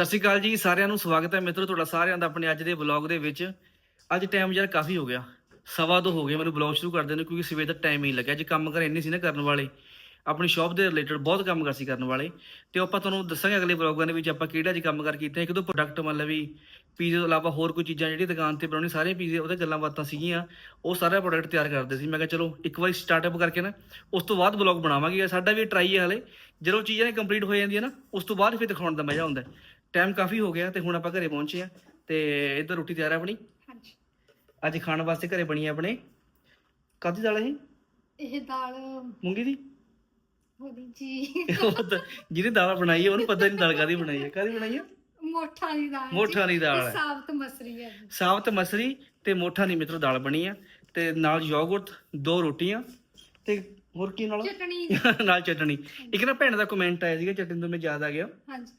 ਸਤਿ ਸ਼੍ਰੀ ਅਕਾਲ ਜੀ, ਸਾਰਿਆਂ ਨੂੰ ਸਵਾਗਤ ਹੈ ਮਿੱਤਰੋ ਤੁਹਾਡਾ ਸਾਰਿਆਂ ਦਾ ਆਪਣੇ ਅੱਜ ਦੇ ਵਲੌਗ ਦੇ ਵਿੱਚ। ਅੱਜ ਟਾਈਮ ਯਾਰ ਕਾਫੀ ਹੋ ਗਿਆ, ਸਵਾ ਦੋ ਹੋ ਗਏ, ਮੈਨੂੰ ਵਲੌਗ ਸ਼ੁਰੂ ਕਰਦੇ ਨੂੰ ਕਿਉਂਕਿ ਸਵੇਰ ਦਾ ਟਾਈਮ ਹੀ ਨਹੀਂ ਲੱਗਿਆ। ਜੇ ਕੰਮ ਕਰ ਇੰਨੇ ਸੀ ਨਾ ਕਰਨ ਵਾਲੇ, ਆਪਣੀ ਸ਼ਾਪ ਦੇ ਰਿਲੇਟਡ ਬਹੁਤ ਕੰਮ ਕਰ ਸੀ ਕਰਨ ਵਾਲੇ। ਤੇ ਉਹ ਆਪਾਂ ਤੁਹਾਨੂੰ ਦੱਸਾਂਗੇ ਅਗਲੇ ਵਲੌਗਾਂ ਦੇ ਵਿੱਚ ਆਪਾਂ ਕਿਹੜਾ ਜੀ ਕੰਮ ਕਰ ਕੀਤੇ। ਇੱਕ ਦੋ ਪ੍ਰੋਡਕਟ ਮਤਲਬ ਵੀ ਪੀਜ਼ੇ ਤੋਂ ਇਲਾਵਾ ਹੋਰ ਕੋਈ ਚੀਜ਼ਾਂ ਜਿਹੜੀਆਂ ਦੁਕਾਨ ਤੇ ਬਣਾਉਣੀ ਸਾਰੇ ਪੀਜ਼ੇ ਉਹਦੇ ਗੱਲਾਂ ਬਾਤਾਂ ਸੀਗੀਆਂ। ਉਹ ਸਾਰਾ ਪ੍ਰੋਡਕਟ ਤਿਆਰ ਕਰਦੇ ਸੀ। ਮੈਂ ਕਿਹਾ ਚਲੋ, ਇੱਕ ਵਾਰੀ ਸਟਾਰਟਅਪ ਕਰਕੇ ਨਾ, ਉਸ ਤੋਂ ਬਾਅਦ ਵਲੌਗ ਬਣਾਵਾਂਗੇ। ਸਾਡਾ ਵੀ ਟਰਾਈ ਹੈ ਹਲੇ। ਜਦੋਂ ਚੀਜ਼ਾਂ ਨੇ ਕੰਪਲੀਟ ਹੋ ਜਾਂਦੀਆਂ ਨਾ, ਉਸ ਤੋਂ ਬਾਅਦ ਫਿਰ ਦਿਖਾਉਣ ਦਾ ਮਜ਼ਾ ਆਉਂਦਾ। ਟਾਈਮ ਕਾਫੀ ਹੋ ਗਿਆ ਤੇ ਹੁਣ ਆਪਾਂ ਘਰੇ ਪਹੁੰਚੇ ਆ ਤੇ ਇੱਧਰ ਰੋਟੀ ਤਿਆਰ ਹੈ ਆਪਣੀ? ਹਾਂਜੀ। ਅੱਜ ਖਾਣ ਵਾਸਤੇ ਘਰੇ ਬਣੀ ਹੈ ਆਪਣੇ। ਕਾਦੀ ਦਾਲ ਹੈ ਇਹ? ਦਾਲ ਮੂੰਗੀ ਦੀ? ਹੋਦੀ ਜੀ। ਉਹ ਤਾਂ ਦਾਲ ਬਣਾਈ ਹੈ ਉਹਨੂੰ ਪਤਾ ਨਹੀਂ ਦਾਲ ਕਾਦੀ ਬਣਾਈ ਹੈ। ਕਾਦੀ ਬਣਾਈ ਹੈ? ਮੋਠਾ ਦੀ ਦਾਲ। ਮੋਠਾਂ ਦੀ ਦਾਲ ਹੈ। ਸਾਬਤ ਮਸਰੀ ਹੈ। ਸਾਬਤ ਮਸਰੀ ਤੇ ਮੋਠਾ ਨਹੀਂ ਮਿੱਤਰੋ ਦਾਲ ਬਣੀ ਆ ਤੇ ਨਾਲ ਯੋਗਰਟ ਦੋ ਰੋਟੀਆਂ ਤੇ ਹੋਰ ਕੀ ਨਾਲ? ਚਟਣੀ। ਨਾਲ ਚਟਣੀ। ਇੱਕ ਨਾ ਭੈਣ ਦਾ ਕਮੈਂਟ ਆਇਆ ਸੀਗਾ ਚਟਣੀ ਤੋਂ ਮੈਨੂੰ ਯਾਦ ਆ ਗਿਆ। ਹਾਂਜੀ।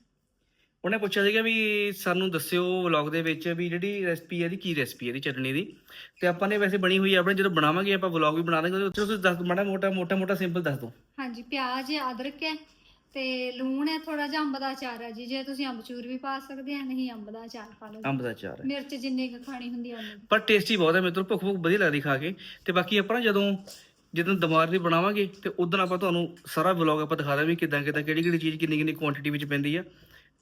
ਉਹਨੇ ਪੁੱਛਿਆ ਸੀਗਾ ਵੀ ਸਾਨੂੰ ਦੱਸਿਓ ਵਲੌਗ ਦੇ ਵਿੱਚ ਵੀ ਜਿਹੜੀ ਰੈਸਪੀ ਹੈ ਦੀ ਕੀ ਰੈਸਪੀ ਹੈ ਦੀ ਚਟਣੀ ਦੀ। ਤੇ ਆਪਾਂ ਨੇ ਵੈਸੇ ਬਣੀ ਹੋਈ ਹੈ ਆਪਣੇ ਜਦੋਂ ਬਣਾਵਾਂਗੇ ਆਪਾਂ ਵਲੌਗ ਵੀ ਬਣਾ ਉੱਤੇ ਤੁਸੀਂ ਦੱਸ ਮਾੜਾ ਮੋਟਾ ਮੋਟਾ ਮੋਟਾ ਸਿੰਪਲ ਦੱਸ ਦਿਓ। ਹਾਂਜੀ ਪਿਆਜ਼ ਹੈ ਅਦਰਕ ਹੈ ਤੇ ਲੂਣ ਹੈ ਥੋੜਾ ਜਿਹਾ ਅੰਬ ਦਾ ਅਚਾਰ ਹੈ ਜੀ। ਜੇ ਤੁਸੀਂ ਅੰਬਚੂਰ ਵੀ ਪਾ ਸਕਦੇ ਆ ਨਹੀਂ ਅੰਬ ਦਾ ਅਚਾਰ ਪਾ ਲਓ। ਅੰਬ ਦਾ ਅਚਾਰ ਹੈ। ਮਿਰਚ ਜਿੰਨੀ ਕੁ ਖਾਣੀ ਹੁੰਦੀ ਉਨੀ ਕੁ। ਪਰ ਟੇਸਟੀ ਬਹੁਤ ਹੈ ਮਿੱਤਰੋ ਭੁੱਖ ਭੁੱਖ ਵਧੀਆ ਲੱਗਦੀ ਖਾ ਕੇ। ਤੇ ਬਾਕੀ ਆਪਾਂ ਨਾ ਜਦੋਂ ਜਦੋਂ ਦਿਮਾਗ ਦੀ ਬਣਾਵਾਂਗੇ ਤੇ ਉਦੋਂ ਆਪਾਂ ਤੁਹਾਨੂੰ ਸਾਰਾ ਵਲੌਗ ਆਪਾਂ ਦਿਖਾ ਦਾਂਗੇ ਕਿਦਾਂ ਕਿਦਾਂ ਕਿਹੜੀ ਕਿਹੜੀ ਚੀਜ਼ ਕਿੰਨੀ ਕਿੰਨੀ ਕੁਆਂਟੀਟੀ ਵਿੱਚ ਪੈਂਦੀ ਆ।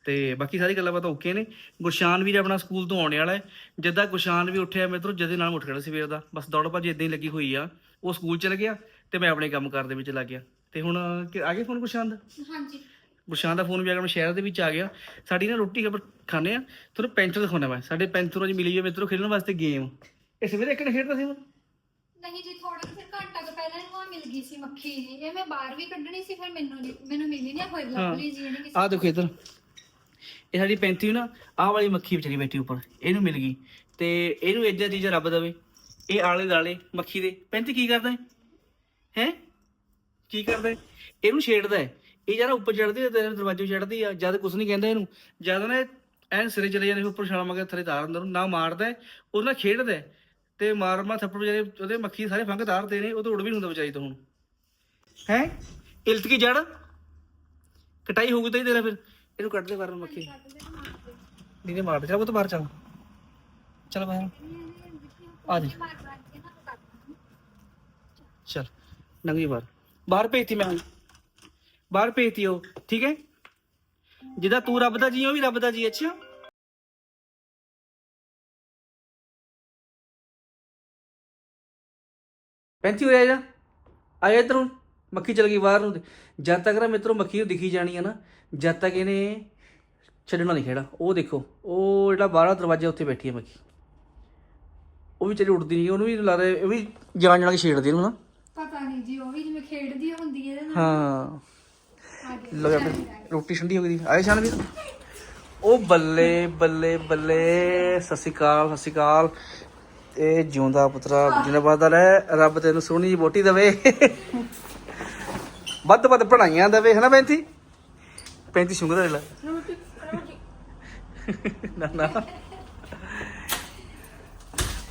ਤੇ ਬਾਕੀ ਸਾਰੀ ਗੱਲਾਂ ਬਾਤਾਂ ਓਕੇ ਨੇ। ਗੁਰਸ਼ਾਨ ਵੀਰ ਆਪਣਾ ਸਕੂਲ ਤੋਂ ਆਉਣੇ ਵਾਲਾ ਹੈ। ਜਿੱਦਾਂ ਗੁਰਸ਼ਾਨ ਵੀ ਉੱਠਿਆ ਮਿੱਤਰੋ ਜਦੇ ਨਾਲ ਉੱਠ ਖੜਾ ਸਵੇਰ ਦਾ। ਬਸ ਦੌੜ ਭੱਜ ਇਦਾਂ ਹੀ ਲੱਗੀ ਹੋਈ ਆ। ਉਹ ਸਕੂਲ ਚਲ ਗਿਆ ਤੇ ਮੈਂ ਆਪਣੇ ਕੰਮ ਕਾਰ ਦੇ ਵਿੱਚ ਲੱਗ ਗਿਆ। ਤੇ ਹੁਣ ਕਿ- ਆ ਗਿਆ ਫੋਨ ਗੁਰਸ਼ਾਨ ਦਾ? ਹਾਂਜੀ। ਗੁਰਸ਼ਾਨ ਦਾ ਫੋਨ ਵੀ ਆ ਗਿਆ ਆਪਣੇ ਸ਼ਹਿਰ ਦੇ ਵਿੱਚ ਆ ਗਿਆ। ਸਾਡੀ ਨਾ ਰੋਟੀ ਆਪਾਂ ਖਾਣੇ ਆ ਤੁਹਾਨੂੰ ਪੈਂਚਰ ਦਿਖਾਉਣਾ ਮੈਂ। ਸਾਡੇ ਪੈਂਚਰ ਅੱਜ ਮਿਲੀ ਹੋਈ ਮਿੱਤਰੋ ਖੇਡਣ ਵਾਸਤੇ ਗੇਮ ਇਸ ਵੇਲੇ ਇੱਕ ਨੇ ਖੇਡਦਾ ਸੀ ਉਹ ਨਹੀਂ ਜੀ ਥੋੜਾ ਜਿਹਾ ਫਿਰ ਘੰਟਾ ਕੁ ਪਹਿਲਾਂ ਇਹਨੂੰ ਆ ਮਿਲ ਗਈ ਸੀ ਮੱਖੀ ਜੀ ਇਹ ਮੈਂ ਬਾਹਰ ਵੀ ਕੱਢਣੀ ਸੀ ਫਿਰ ਮੈਨੂੰ ਨਹੀਂ ਮੈਨੂੰ ਮਿਲੀ ਨਹੀਂ ਹੋਈ ਲੱਭਲੀ ਜੀ ਇਹਨੇ ਕਿਸੇ ਆ ਦੇਖੋ ਇਧਰ। ਇਹ ਸਾਡੀ ਪੈਂਤੀ ਨਾ ਆਹ ਵਾਲੀ ਮੱਖੀ ਵਿਚਾਰੀ ਬੈਠੀ ਉੱਪਰ ਇਹਨੂੰ ਮਿਲ ਗਈ। ਤੇ ਇਹਨੂੰ ਇੱਦਾਂ ਚੀਜ਼ਾਂ ਰੱਬ ਦਵੇ ਇਹ ਆਲੇ ਦਾਲੇ ਮੱਖੀ ਦੇ। ਪੈਂਤੀ ਕੀ ਕਰਦਾ ਹੈ ਹੈ? ਕੀ ਕਰਦਾ ਹੈ? ਇਹਨੂੰ ਛੇੜਦਾ ਹੈ। ਇਹ ਯਾਰ ਉੱਪਰ ਚੜਦੀ ਹੈ ਤੇਰੇ ਦਰਵਾਜ਼ੇ ਚੜਦੀ ਆ ਜਦ ਕੁਝ ਨਹੀਂ ਕਹਿੰਦਾ ਇਹਨੂੰ ਜਦ ਨਾ ਇਹ ਐਨ ਸਿਰੇ ਚਲੇ ਜਾਂਦੇ ਉੱਪਰ ਛਾਲ ਮਾਰ ਕੇ ਥੱਲੇ ਤਾਰ ਅੰਦਰ ਨੂੰ ਨਾ ਮਾਰਦਾ ਹੈ, ਉਹਦੇ ਨਾਲ ਖੇਡਦਾ ਹੈ। ਤੇ ਮਾਰ ਮਾ ਥੱਪੜ ਵਿਚਾਰੇ ਉਹਦੇ ਮੱਖੀ ਸਾਰੇ ਫੰਗ ਤਾਰਦੇ ਨੇ ਉਹ ਤਾਂ ਉੜ ਵੀ ਹੁੰਦਾ ਵਿਚਾਰੀ ਤੋਂ ਹੁਣ। ਹੈ? ਇਲਤ ਕੀ ਜੜ? ਕਟਾਈ ਹੋਊਗੀ ਤਾਂ ਹੀ ਤੇਰਾ ਫਿਰ। ਇਹਨੂੰ ਕੱਢ ਦੇ ਬਾਹਰ ਨੂੰ ਮੱਖੀ। ਨਹੀਂ ਨਹੀਂ ਮਾਰ ਦੇ, ਚੱਲ ਉਹ ਤਾਂ ਬਾਹਰ ਚੱਲ। ਚੱਲ ਬਾਹਰ। ਆ ਜੀ। ਚੱਲ, ਨੰਗੀ ਬਾਹਰ। ਬਾਹਰ ਭੇਜਤੀ ਮੈਂ। ਹੁਣ ਬਾਹਰ ਭੇਜਤੀ ਉਹ, ਠੀਕ ਹੈ? ਜਿੱਦਾਂ ਤੂੰ ਰੱਬ ਦਾ ਜੀ, ਉਹ ਵੀ ਰੱਬ ਦਾ ਜੀ, ਅੱਛਾ? ਪੈਂਤੀ ਹੋਇਆ ਜਾ ਆਇਆ ਜਾ ਇੱਧਰੋਂ ਮੱਖੀ ਚਲ ਗਈ ਬਾਹਰ ਨੂੰ ਜਦ ਤੱਕ ਨਾ ਮਿੱਤਰੋ ਮੱਖੀ ਨੂੰ ਦਿਖੀ ਜਾਣੀ ਹੈ ਨਾ ਜਦ ਤੱਕ ਇਹਨੇ ਛੱਡਣਾ ਨਹੀਂ ਖੇੜਾ ਉਹ ਦੇਖੋ ਉਹ ਜਿਹੜਾ ਬਾਹਰ ਦਰਵਾਜ਼ਾ ਉੱਥੇ ਬੈਠੀ ਹੈ ਮੱਖੀ। ਉਹ ਵੀ ਚਲੀ ਉੱਡਦੀ ਨਹੀਂ ਉਹਨੂੰ ਵੀ ਲੱਗਦਾ ਇਹ ਵੀ ਜਾਣ ਜਾਣ ਕੇ ਛੇੜਦੀ ਇਹਨੂੰ ਨਾ। ਪਤਾ ਨਹੀਂ ਜੀ ਉਹ ਵੀ ਜਿਵੇਂ ਖੇਡਦੀ ਹੁੰਦੀ ਹੈ ਇਹਦੇ ਨਾਲ। ਹਾਂ। ਲੋ ਆਪਣੀ ਰੋਟੀ ਠੰਡੀ ਹੋ ਗਈ। ਆਏ ਸ਼ਾਨ ਵੀ। ਉਹ ਬੱਲੇ ਬੱਲੇ ਬੱਲੇ ਸਤਿ ਸ਼੍ਰੀ ਅਕਾਲ ਸਤਿ ਸ਼੍ਰੀ ਅਕਾਲ। ਇਹ ਜਿਉਂਦਾ ਪੁੱਤਰਾ ਜਿੰਨਾ ਬਾਦਾ ਰਹਿ ਰੱਬ ਤੈਨੂੰ ਸੋਹਣੀ ਜਿਹੀ ਬੋਟੀ ਦੇਵੇ। ਵੱਧ ਵੱਧ ਪੜਾਈਆਂ ਦੇਵੇ ਹਨਾ ਪੈਂਤੀ ਪੈਂਤੀ ਸੁੰਗਦਾ ਲੈ। ਨਾ ਨਾ।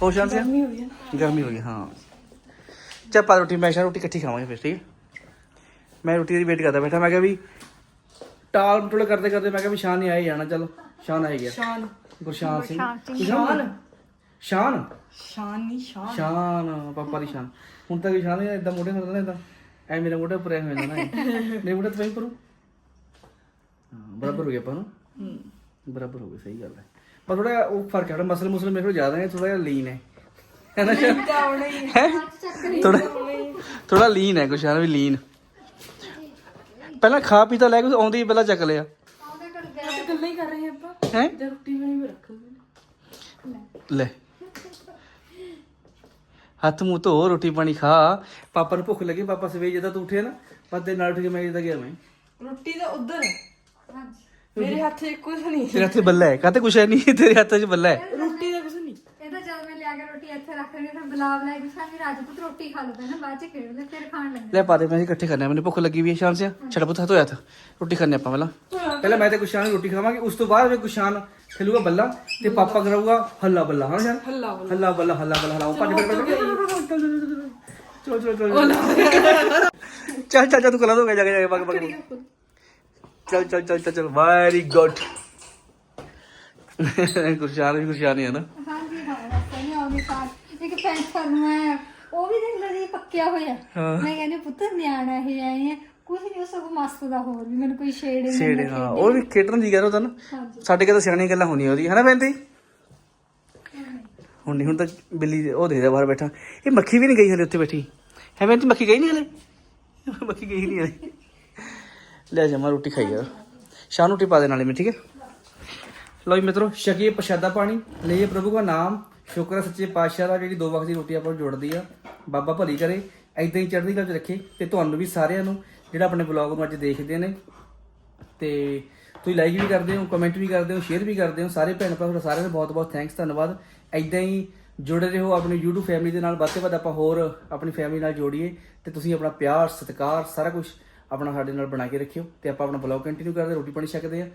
ਹੋ ਸ਼ਾਨ ਸਿੰਘ ਗਰਮੀ ਹੋ ਗਈ ਗਰਮੀ ਹੋ ਗਈ ਹਾਂ। ਚੱਲ ਪਾ ਰੋਟੀ ਮੈਂ ਸ਼ਾਨ ਰੋਟੀ ਇਕੱਠੀ ਖਾਵਾਂਗੇ ਫਿਰ ਠੀਕ ਮੈਂ ਰੋਟੀ ਦੀ ਵੇਟ ਕਰਦਾ ਬੈਠਾ ਮੈਂ ਕਿਹਾ ਵੀ ਟਾਲ ਮਟੋਲ ਕਰਦੇ ਕਰਦੇ ਮੈਂ ਕਿਹਾ ਵੀ ਸ਼ਾਨ ਨਹੀਂ ਆਏ ਜਾਣਾ ਚਲ ਸ਼ਾਨ ਆ ਹੀ ਗਿਆ। ਸ਼ਾਨ। ਗੁਰਸ਼ਾਨ ਸਿੰਘ। ਸ਼ਾਨ? ਸ਼ਾਨ? ਸ਼ਾਨ ਨਹੀਂ ਸ਼ਾਨ। ਸ਼ਾਨ ਪਾਪਾ ਦੀ ਸ਼ਾਨ। ਹੁਣ ਤੱਕ ਸ਼ਾਨ ਨਹੀਂ ਇਦਾਂ ਮੋਢੇ ਹੁੰਦਾ ਨਾ ਇਦਾਂ ਐ ਮੇਰੇ ਮੋਢੇ ਉੱਪਰ ਐ ਹੋ ਜਾਂਦਾ ਨਾ। ਮੇਰੇ ਮੋਢੇ ਤੋਂ ਪਰੂ ਹਾਂ। ਬਰਾਬਰ ਹੋ ਗਿਆ ਆਪਾਂ ਨੂੰ। ਬਰਾਬਰ ਹੋ ਗਿਆ ਸਹੀ ਗੱਲ ਹੈ। ਪਰ ਥੋੜਾ ਉਹ ਫ਼ਰਕ ਹੈ ਮਸਲ ਮੁਸਲ ਮੇਰੇ ਕੋਲ ਜ਼ਿਆਦਾ ਹੈ। ਥੋੜਾ ਜਿਹਾ ਲੀਨ ਹੈ ਹੈ। ਥੋੜਾ ਥੋੜਾ ਲੀਨ ਹੈ ਗੁਰਸ਼ਾਨ ਵੀ ਲੀਨ ਪਹਿਲਾਂ ਖਾ ਪੀ ਤਾਂ ਲੈ ਕੇ ਆਉਂਦੀ ਹੀ ਪਹਿਲਾਂ ਚੱਕ ਲਿਆ। ਗੱਲਾਂ ਹੀ ਕਰ ਰਹੇ ਆਪਾਂ। ਹੈ? ਤੇ ਰੋਟੀ ਬਣੀ ਵੀ ਰੱਖੋ ਲੈ। ਹੱਥ ਮੂੰਹ ਧੋ ਰੋਟੀ ਪਾਣੀ ਖਾ। ਪਾਪਾ ਨੂੰ ਭੁੱਖ ਲੱਗੀ ਪਾਪਾ ਸਵੇਰ ਜਦੋਂ ਤੂੰ ਉੱਠਿਆ ਨਾ ਪੱਤੇ ਨਾਲ ਉੱਠ ਕੇ ਮੈਂ ਜਿੱਦਾਂ ਗਿਆ ਮੈਂ। ਰੋਟੀ ਤਾਂ ਉਧਰ ਹੈ। ਹਾਂਜੀ। ਮੇਰੇ ਹੱਥ 'ਚ ਕੁਝ ਨਹੀਂ। ਤੇਰੇ ਹੱਥ ਬੱਲਾ ਹੈ ਕਾਤੇ ਕੁਛ ਹੈ ਨਹੀਂ ਤੇਰੇ ਹੱਥ 'ਚ ਬੱਲਾ ਹੈ। ਰੋਟੀ ਦਾ ਕੁਝ ਨਹੀਂ। ਇਹ ਤਾਂ ਜਦ ਮੈਂ ਲਿਆ ਕੇ ਰੋਟੀ ਇੱਥੇ ਰੱਖ ਰਹੀ ਫਿਰ ਬੁਲਾਵ ਲੈ ਕੇ ਸਾਡੀ ਰਾਜਪੂਤ ਰੋਟੀ ਖਾ ਲਵੇ ਨਾ ਬਾਅਦ ਚ ਖੇਡ ਲੈ ਫਿਰ ਖਾਣ ਲੱਗੇ ਲੈ ਪਾ ਦੇ ਮੈਂ ਇਕੱਠੇ ਕਰਨੇ ਆ, ਮੈਨੂੰ ਭੁੱਖ ਲੱਗੀ ਵੀ ਹੈ ਸ਼ਾਮ ਸੇ ਛੜ ਪੁੱਤ ਹੱਥ ਹੋਇਆ ਥਾ ਰੋਟੀ ਖਾਣੇ ਆਪਾਂ ਪਹਿਲਾਂ। ਪਹਿਲਾਂ ਮੈਂ ਤੇ ਗੁਸ਼ਾਨ ਰੋਟੀ ਖਾਵਾਂਗੇ ਉਸ ਤੋਂ ਬਾਅਦ ਮੈਂ ਗੁਸ਼ਾਨ ਖੇਲੂਗਾ ਬੱਲਾ ਤੇ ਪਾਪਾ ਕਰਾਊਗਾ ਹੱਲਾ ਬੱਲਾ ਹਾਂ ਸ਼ਾਨ? ਹੱਲਾ ਹੱਲਾ ਬੱਲਾ ਹੱਲਾ ਬੱਲਾ ਹਲਾਓ ਭੱਜ ਚਲ ਚਲ ਚਲ ਚੱਲ। ਚੱਲ ਚੱਲ ਤੂੰ ਕਲਾ ਦੋਗਾ ਜਾ ਕੇ ਜਾ ਕੇ ਬਗ ਬਗ ਚੱਲ ਚੱਲ ਚੱਲ ਚੱਲ ਚੱਲ। ਵੈਰੀ ਗੁੱਡ ਗੁਰਸ਼ਾਨ ਵੀ ਗੁਰਸ਼ਾਨ ਹੀ ਹੈ ਨਾ। ਹਾਂਜੀ ਹਾਂ ਬਸ ਨਹੀਂ ਆਉਂਦੀ ਸਾਲ ਇੱਕ ਉਹ ਵੀ ਦੇਖ ਲਓ ਜੀ ਪੱਕਿਆ ਹੋਇਆ। ਮੈਂ ਕਹਿੰਦੀ ਪੁੱਤ ਨਿਆਣਾ ਇਹ ਆਏ ਹੈ। ਕੁਝ ਨਹੀਂ ਉਸ ਕੋ ਮਸਤ ਦਾ ਹੋਰ ਵੀ ਮੈਨੂੰ ਕੋਈ ਛੇੜੇ ਨਾ ਛੇੜੇ ਹਾਂ ਉਹ ਵੀ ਖੇਡਣ ਦੀ ਗੱਲ ਉਹ ਨਾ ਹਾਂਜੀ। ਸਾਡੇ ਤਾਂ ਸਿਆਣੀਆਂ ਗੱਲਾਂ ਹੁੰਦੀਆਂ ਉਹਦੀ ਹਨਾ ਬੈਂਤੀ ਹੁਣ ਨਹੀਂ ਹੁਣ ਤਾਂ ਬਿੱਲੀ ਦੇ- ਉਹ ਦੇਖਦਾ ਬਾਹਰ ਬੈਠਾ। ਇਹ ਮੱਖੀ ਵੀ ਨਹੀਂ ਗਈ ਹਲੇ ਉੱਥੇ ਬੈਠੀ। ਹੈ ਬੈਂਤੀ ਮੱਖੀ ਗਈ ਨਹੀਂ ਹਲੇ? ਮੱਖੀ ਗਈ ਨਹੀਂ ਹਲੇ। ਲੈ ਜਾ ਮੈਂ ਰੋਟੀ ਖਾਈ ਯਾਰ ਸ਼ਾਮ ਨੂੰ ਰੋਟੀ ਪਾ ਦੇ ਨਾਲੇ ਮੈਂ ਠੀਕ ਹੈ? ਲਓ ਜੀ ਮਿੱਤਰੋ ਛਕੀਏ ਪ੍ਰਸ਼ਾਦਾ ਪਾਣੀ ਲਈਏ ਪ੍ਰਭੂ ਦਾ ਨਾਮ। ਸ਼ੁਕਰ ਹੈ ਸੱਚੇ ਪਾਤਸ਼ਾਹ ਦਾ ਜਿਹੜੀ ਦੋ ਵਕਤ ਦੀ ਰੋਟੀ ਆਪਾਂ ਨੂੰ ਜੋੜਦੀ ਆ। ਬਾਬਾ ਭਲੀ ਕਰੇ ਐਦਾਂ ਹੀ ਚੜ੍ਹਦੀ ਕਲਾ ਚ ਰੱਖੇ ਤੇ ਤੁਹਾਨੂੰ ਵੀ ਸਾਰਿਆਂ ਨੂੰ ਜਿਹੜਾ ਆਪਣੇ ਬਲੌਗ ਨੂੰ ਅੱਜ ਦੇਖਦੇ ਨੇ। ਤੇ ਤੁਸੀਂ ਲਾਈਕ ਵੀ ਕਰਦੇ ਹੋ ਕਮੈਂਟ ਵੀ ਕਰਦੇ ਹੋ ਸ਼ੇਅਰ ਵੀ ਕਰਦੇ ਹੋ। ਸਾਰੇ ਭੈਣ ਭਰਾ, ਤੁਹਾਡਾ ਸਾਰਿਆਂ ਦਾ ਬਹੁਤ ਬਹੁਤ ਥੈਂਕਸ ਧੰਨਵਾਦ। ਐਦਾਂ ਹੀ ਜੁੜੇ ਰਹੋ ਆਪਣੀ YouTube ਫੈਮਿਲੀ ਦੇ ਨਾਲ। ਵੱਧ ਤੋਂ ਵੱਧ ਆਪਾਂ ਹੋਰ ਆਪਣੀ ਫੈਮਿਲੀ ਨਾਲ ਜੋੜੀਏ ਤੇ ਤੁਸੀਂ ਆਪਣਾ ਪਿਆਰ, ਸਤਿਕਾਰ, ਸਾਰਾ ਕੁਝ ਆਪਣਾ ਸਾਡੇ ਨਾਲ ਬਣਾ ਕੇ ਰੱਖਿਓ ਤੇ ਆਪਾਂ ਆਪਣਾ ਬਲੌਗ ਕੰਟੀਨਿਊ ਕਰਦੇ, ਰੋਟੀ ਪਾਣੀ ਛਕਦੇ ਆ